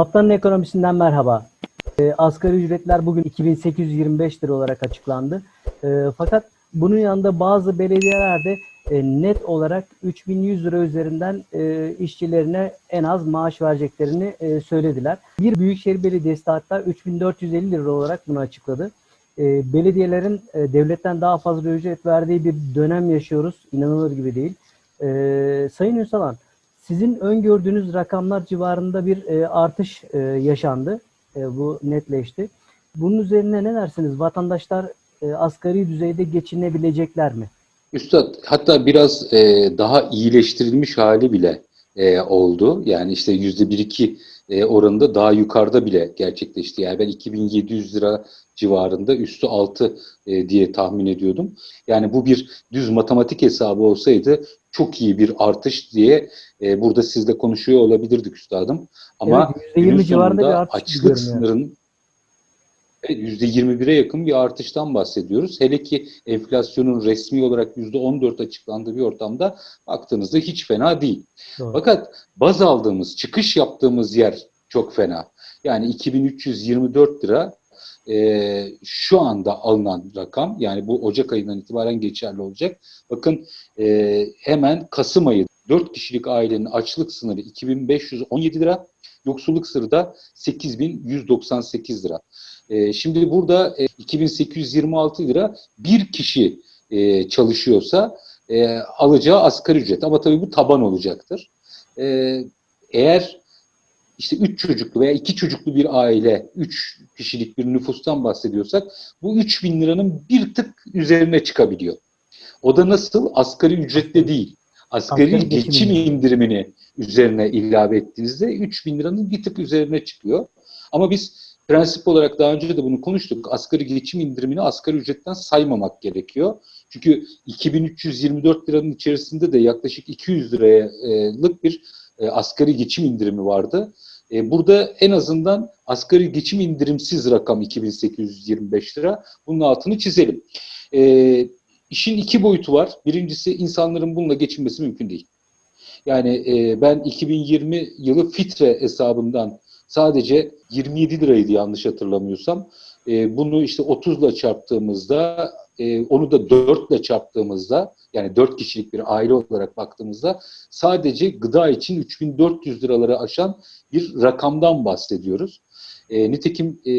Haftanın ekonomisinden merhaba. E, asgari ücretler bugün 2825 lira olarak açıklandı. E, fakat bunun yanında bazı belediyelerde e, net olarak 3100 lira üzerinden e, işçilerine en az maaş vereceklerini e, söylediler. Bir Büyükşehir Belediyesi hatta 3450 lira olarak bunu açıkladı. E, belediyelerin e, devletten daha fazla ücret verdiği bir dönem yaşıyoruz. İnanılır gibi değil. E, Sayın Ünsalan, sizin öngördüğünüz rakamlar civarında bir e, artış e, yaşandı. E, bu netleşti. Bunun üzerine ne dersiniz? Vatandaşlar e, asgari düzeyde geçinebilecekler mi? Üstad hatta biraz e, daha iyileştirilmiş hali bile e, oldu. Yani işte yüzde bir iki e, oranında daha yukarıda bile gerçekleşti. Yani ben 2700 lira civarında üstü altı e, diye tahmin ediyordum. Yani bu bir düz matematik hesabı olsaydı çok iyi bir artış diye e, burada sizle konuşuyor olabilirdik üstadım. Ama Evet, günün %20 civarında bir artış açlık Evet, %21'e yakın bir artıştan bahsediyoruz. Hele ki enflasyonun resmi olarak %14 açıklandığı bir ortamda baktığınızda hiç fena değil. Doğru. Fakat baz aldığımız, çıkış yaptığımız yer çok fena. Yani 2324 lira e, şu anda alınan rakam yani bu Ocak ayından itibaren geçerli olacak. Bakın e, hemen Kasım ayı 4 kişilik ailenin açlık sınırı 2517 lira, yoksulluk sınırı da 8198 lira. E, şimdi burada e, 2826 lira bir kişi e, çalışıyorsa e, alacağı asgari ücret ama tabii bu taban olacaktır. E, eğer işte üç çocuklu veya iki çocuklu bir aile, üç kişilik bir nüfustan bahsediyorsak bu 3 bin liranın bir tık üzerine çıkabiliyor. O da nasıl? Asgari ücretle değil. Asgari, geçim geçim indirimi. indirimini üzerine ilave ettiğinizde 3 bin liranın bir tık üzerine çıkıyor. Ama biz prensip olarak daha önce de bunu konuştuk. Asgari geçim indirimini asgari ücretten saymamak gerekiyor. Çünkü 2324 liranın içerisinde de yaklaşık 200 liralık bir e, asgari geçim indirimi vardı. E, burada en azından asgari geçim indirimsiz rakam 2825 lira. Bunun altını çizelim. E, işin iki boyutu var. Birincisi insanların bununla geçinmesi mümkün değil. Yani e, ben 2020 yılı fitre hesabından sadece 27 liraydı yanlış hatırlamıyorsam. E, bunu işte 30 ile çarptığımızda, e, onu da 4 ile çarptığımızda, yani 4 kişilik bir aile olarak baktığımızda sadece gıda için 3400 liraları aşan bir rakamdan bahsediyoruz. E, nitekim e,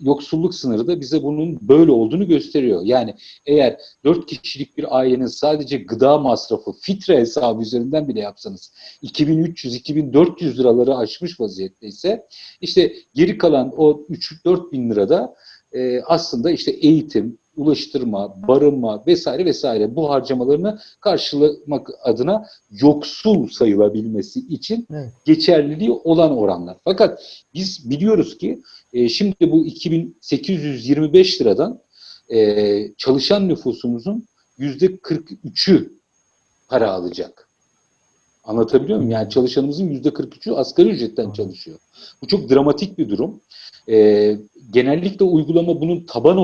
yoksulluk sınırı da bize bunun böyle olduğunu gösteriyor. Yani eğer 4 kişilik bir ailenin sadece gıda masrafı fitre hesabı üzerinden bile yapsanız 2300-2400 liraları aşmış vaziyetteyse işte geri kalan o 3-4 bin lirada e, aslında işte eğitim, ulaştırma, barınma vesaire vesaire bu harcamalarını karşılamak adına yoksul sayılabilmesi için Evet. geçerliliği olan oranlar. Fakat biz biliyoruz ki e, şimdi bu 2825 liradan e, çalışan nüfusumuzun yüzde 43'ü para alacak. Anlatabiliyor muyum? Yani çalışanımızın yüzde 43'ü asgari ücretten çalışıyor. Bu çok dramatik bir durum. E, genellikle uygulama bunun taban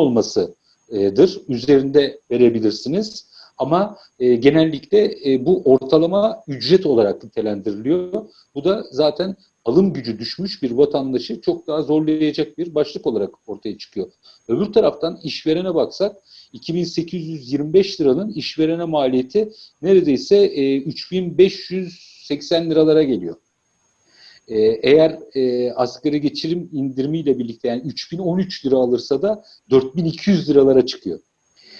olmasıdır. Üzerinde verebilirsiniz. Ama e, genellikle e, bu ortalama ücret olarak nitelendiriliyor. Bu da zaten alım gücü düşmüş bir vatandaşı çok daha zorlayacak bir başlık olarak ortaya çıkıyor. Öbür taraftan işverene baksak 2825 liranın işverene maliyeti neredeyse e, 3580 liralara geliyor. E, eğer e, asgari geçirim indirimiyle birlikte yani 3013 lira alırsa da 4200 liralara çıkıyor.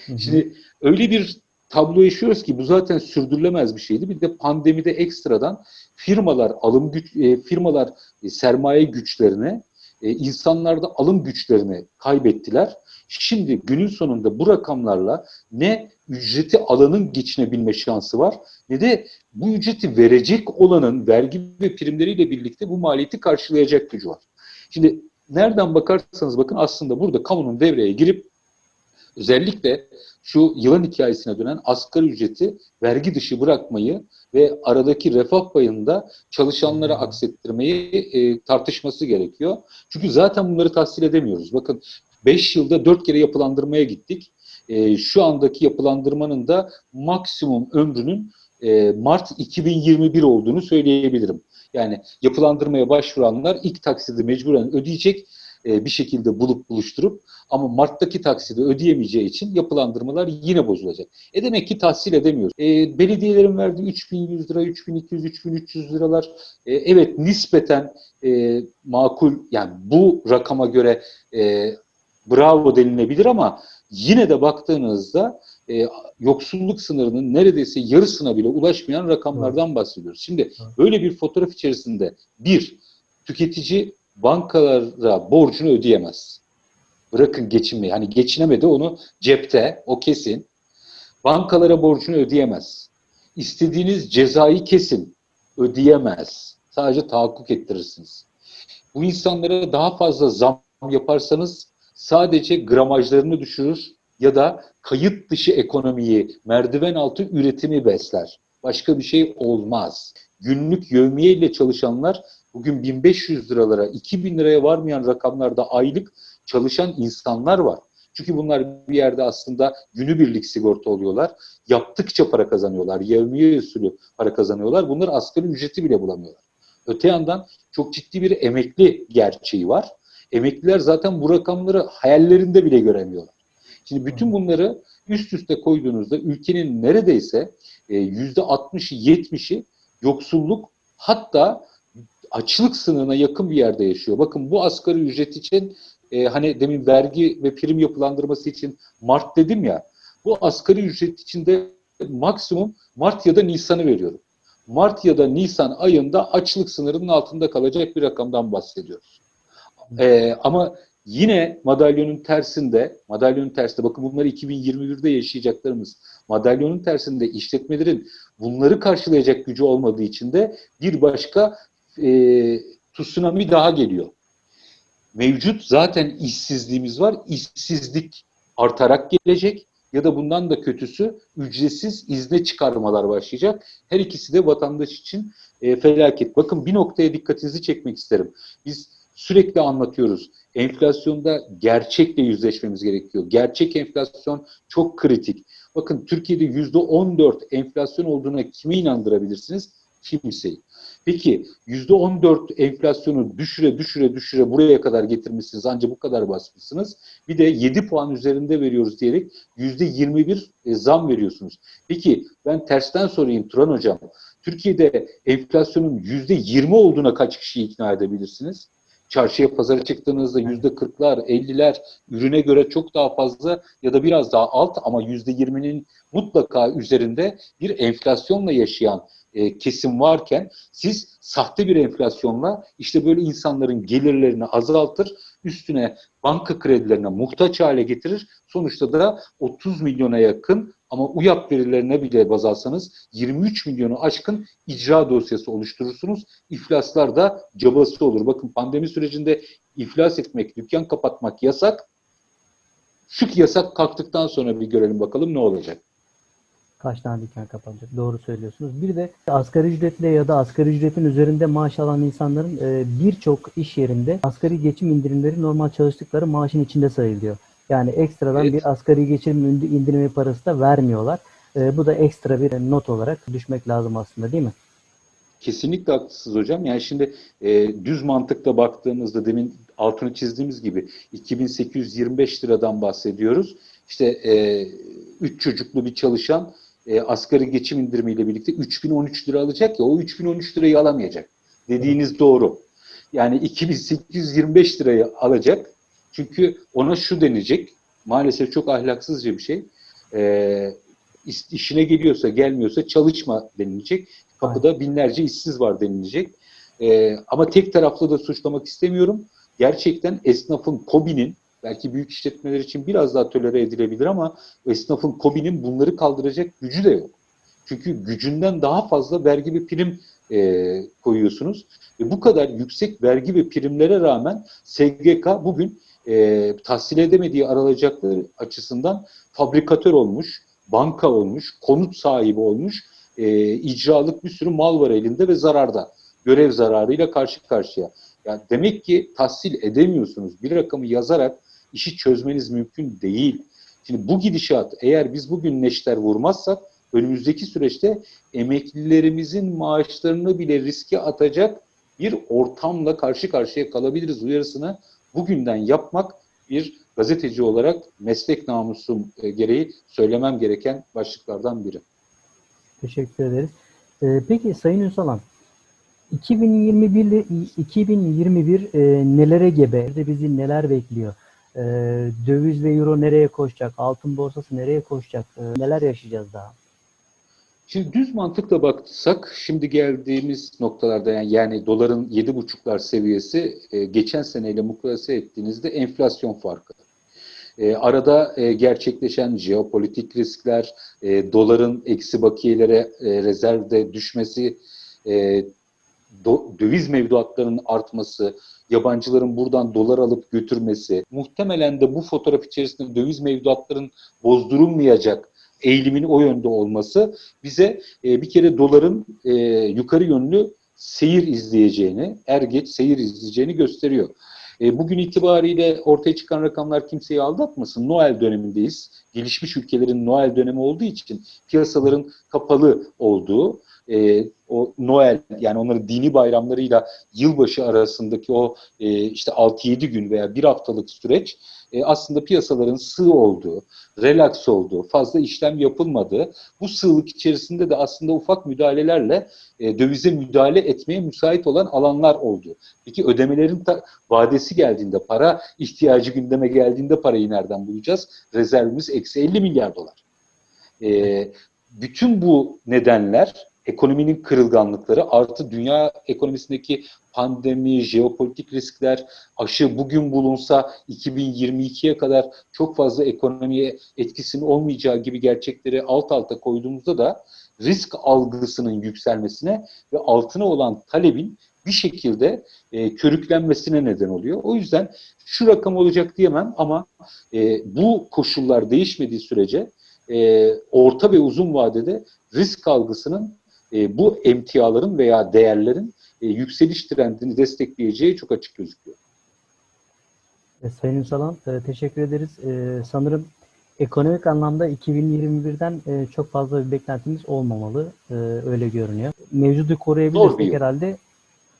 Hı hı. Şimdi öyle bir tablo yaşıyoruz ki bu zaten sürdürülemez bir şeydi. Bir de pandemide ekstradan firmalar alım güç e, firmalar e, sermaye güçlerine e, insanlarda alım güçlerini kaybettiler. Şimdi günün sonunda bu rakamlarla ne ücreti alanın geçinebilme şansı var ne de bu ücreti verecek olanın vergi ve primleriyle birlikte bu maliyeti karşılayacak gücü var. Şimdi nereden bakarsanız bakın aslında burada kamunun devreye girip özellikle şu yılan hikayesine dönen asgari ücreti vergi dışı bırakmayı ve aradaki refah payında çalışanlara aksettirmeyi e, tartışması gerekiyor. Çünkü zaten bunları tahsil edemiyoruz. Bakın 5 yılda 4 kere yapılandırmaya gittik. E, şu andaki yapılandırmanın da maksimum ömrünün e, Mart 2021 olduğunu söyleyebilirim. Yani yapılandırmaya başvuranlar ilk taksidi mecburen ödeyecek e, bir şekilde bulup buluşturup ama Mart'taki taksidi ödeyemeyeceği için yapılandırmalar yine bozulacak. E demek ki tahsil edemiyoruz. E, belediyelerin verdiği 3100 lira, 3200, 3300 liralar e, evet nispeten e, makul yani bu rakama göre e, bravo denilebilir ama yine de baktığınızda e, yoksulluk sınırının neredeyse yarısına bile ulaşmayan rakamlardan bahsediyoruz. Şimdi böyle bir fotoğraf içerisinde bir, tüketici bankalara borcunu ödeyemez. Bırakın geçinmeyi. Hani geçinemedi onu cepte, o kesin. Bankalara borcunu ödeyemez. İstediğiniz cezayı kesin, ödeyemez. Sadece tahakkuk ettirirsiniz. Bu insanlara daha fazla zam yaparsanız sadece gramajlarını düşürür ya da kayıt dışı ekonomiyi, merdiven altı üretimi besler. Başka bir şey olmaz. Günlük yevmiye ile çalışanlar bugün 1500 liralara, 2000 liraya varmayan rakamlarda aylık çalışan insanlar var. Çünkü bunlar bir yerde aslında günübirlik sigorta oluyorlar. Yaptıkça para kazanıyorlar. Yevmiye usulü para kazanıyorlar. Bunlar asgari ücreti bile bulamıyorlar. Öte yandan çok ciddi bir emekli gerçeği var. Emekliler zaten bu rakamları hayallerinde bile göremiyorlar. Şimdi bütün bunları üst üste koyduğunuzda ülkenin neredeyse e, yüzde 60'ı 70'i yoksulluk hatta açlık sınırına yakın bir yerde yaşıyor. Bakın bu asgari ücret için e, hani demin vergi ve prim yapılandırması için Mart dedim ya bu asgari ücret için de maksimum Mart ya da Nisan'ı veriyorum. Mart ya da Nisan ayında açlık sınırının altında kalacak bir rakamdan bahsediyoruz. E, ama yine madalyonun tersinde, madalyonun tersinde bakın bunları 2021'de yaşayacaklarımız. Madalyonun tersinde işletmelerin bunları karşılayacak gücü olmadığı için de bir başka e, tsunami daha geliyor. Mevcut zaten işsizliğimiz var. İşsizlik artarak gelecek ya da bundan da kötüsü ücretsiz izne çıkarmalar başlayacak. Her ikisi de vatandaş için e, felaket. Bakın bir noktaya dikkatinizi çekmek isterim. Biz sürekli anlatıyoruz. Enflasyonda gerçekle yüzleşmemiz gerekiyor. Gerçek enflasyon çok kritik. Bakın Türkiye'de %14 enflasyon olduğuna kimi inandırabilirsiniz? Kimseyi. Peki %14 enflasyonu düşüre düşüre düşüre buraya kadar getirmişsiniz ancak bu kadar basmışsınız. Bir de 7 puan üzerinde veriyoruz diyerek %21 e, zam veriyorsunuz. Peki ben tersten sorayım Turan Hocam. Türkiye'de enflasyonun %20 olduğuna kaç kişiyi ikna edebilirsiniz? Çarşıya pazara çıktığınızda yüzde kırklar, elliler ürüne göre çok daha fazla ya da biraz daha alt ama yüzde yirminin mutlaka üzerinde bir enflasyonla yaşayan e, kesim varken siz sahte bir enflasyonla işte böyle insanların gelirlerini azaltır, üstüne banka kredilerine muhtaç hale getirir. Sonuçta da 30 milyona yakın ama UYAP verilerine bile baz alsanız 23 milyonu aşkın icra dosyası oluşturursunuz. İflaslar da cabası olur. Bakın pandemi sürecinde iflas etmek, dükkan kapatmak yasak. Şu yasak kalktıktan sonra bir görelim bakalım ne olacak. Kaç tane dükkan kapanacak? Doğru söylüyorsunuz. Bir de asgari ücretle ya da asgari ücretin üzerinde maaş alan insanların e, birçok iş yerinde asgari geçim indirimleri normal çalıştıkları maaşın içinde sayılıyor. Yani ekstradan Evet. bir asgari geçim indirimi parası da vermiyorlar. E, bu da ekstra bir not olarak düşmek lazım aslında değil mi? Kesinlikle haklısınız hocam. Yani şimdi e, düz mantıkla baktığımızda demin altını çizdiğimiz gibi 2825 liradan bahsediyoruz. İşte e, çocuklu bir çalışan e, asgari geçim indirimiyle birlikte 3013 lira alacak ya o 3013 lirayı alamayacak. Dediğiniz doğru. Yani 2825 lirayı alacak. Çünkü ona şu denecek. Maalesef çok ahlaksızca bir şey. E, işine geliyorsa gelmiyorsa çalışma denilecek. Kapıda binlerce işsiz var denilecek. E, ama tek taraflı da suçlamak istemiyorum. Gerçekten esnafın, KOBİ'nin belki büyük işletmeler için biraz daha tolere edilebilir ama esnafın KOBİ'nin bunları kaldıracak gücü de yok. Çünkü gücünden daha fazla vergi ve prim e, koyuyorsunuz. Ve bu kadar yüksek vergi ve primlere rağmen SGK bugün e, tahsil edemediği aralacakları açısından fabrikatör olmuş, banka olmuş, konut sahibi olmuş, e, icralık bir sürü mal var elinde ve zararda. Görev zararıyla karşı karşıya. Yani demek ki tahsil edemiyorsunuz. Bir rakamı yazarak işi çözmeniz mümkün değil. Şimdi bu gidişat eğer biz bugün neşter vurmazsak önümüzdeki süreçte emeklilerimizin maaşlarını bile riske atacak bir ortamla karşı karşıya kalabiliriz uyarısını bugünden yapmak bir gazeteci olarak meslek namusum e, gereği söylemem gereken başlıklardan biri. Teşekkür ederiz. Ee, peki Sayın Ünsalan, 2021 ile 2021 e, nelere gebe? Bizi neler bekliyor? Ee, döviz ve euro nereye koşacak? Altın borsası nereye koşacak? Ee, neler yaşayacağız daha? Şimdi düz mantıkla baksak şimdi geldiğimiz noktalarda yani, yani doların 7,5'lar seviyesi e, geçen seneyle mukayese ettiğinizde enflasyon farkı. E, arada e, gerçekleşen jeopolitik riskler, e, doların eksi bakiyelere e, rezervde düşmesi, e, do, döviz mevduatlarının artması, yabancıların buradan dolar alıp götürmesi, muhtemelen de bu fotoğraf içerisinde döviz mevduatların bozdurulmayacak eğilimin o yönde olması bize e, bir kere doların e, yukarı yönlü seyir izleyeceğini, er geç seyir izleyeceğini gösteriyor. E, bugün itibariyle ortaya çıkan rakamlar kimseyi aldatmasın. Noel dönemindeyiz. Gelişmiş ülkelerin Noel dönemi olduğu için piyasaların kapalı olduğu, e, o Noel yani onların dini bayramlarıyla yılbaşı arasındaki o e, işte 6-7 gün veya bir haftalık süreç e, aslında piyasaların sığ olduğu, relax olduğu, fazla işlem yapılmadığı, bu sığlık içerisinde de aslında ufak müdahalelerle e, dövize müdahale etmeye müsait olan alanlar oldu. Peki ödemelerin ta- vadesi geldiğinde, para ihtiyacı gündeme geldiğinde parayı nereden bulacağız? Rezervimiz eksi 50 milyar dolar. E, bütün bu nedenler ekonominin kırılganlıkları artı dünya ekonomisindeki pandemi, jeopolitik riskler, aşı bugün bulunsa 2022'ye kadar çok fazla ekonomiye etkisinin olmayacağı gibi gerçekleri alt alta koyduğumuzda da risk algısının yükselmesine ve altına olan talebin bir şekilde e, körüklenmesine neden oluyor. O yüzden şu rakam olacak diyemem ama e, bu koşullar değişmediği sürece e, orta ve uzun vadede risk algısının e, bu emtiaların veya değerlerin e, yükseliş trendini destekleyeceği çok açık gözüküyor. E, Sayın Ünsalan e, teşekkür ederiz. E, sanırım ekonomik anlamda 2021'den e, çok fazla bir beklentimiz olmamalı. E, öyle görünüyor. Mevcudu koruyabilirsek herhalde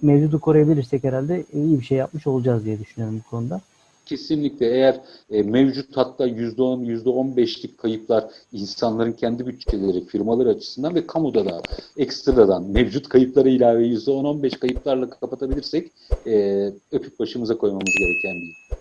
mevcudu koruyabilirsek herhalde iyi bir şey yapmış olacağız diye düşünüyorum bu konuda. Kesinlikle eğer e, mevcut hatta %10, %15'lik kayıplar insanların kendi bütçeleri, firmalar açısından ve kamuda da ekstradan mevcut kayıplara ilave %10-15 kayıplarla kapatabilirsek e, öpüp başımıza koymamız gereken bir.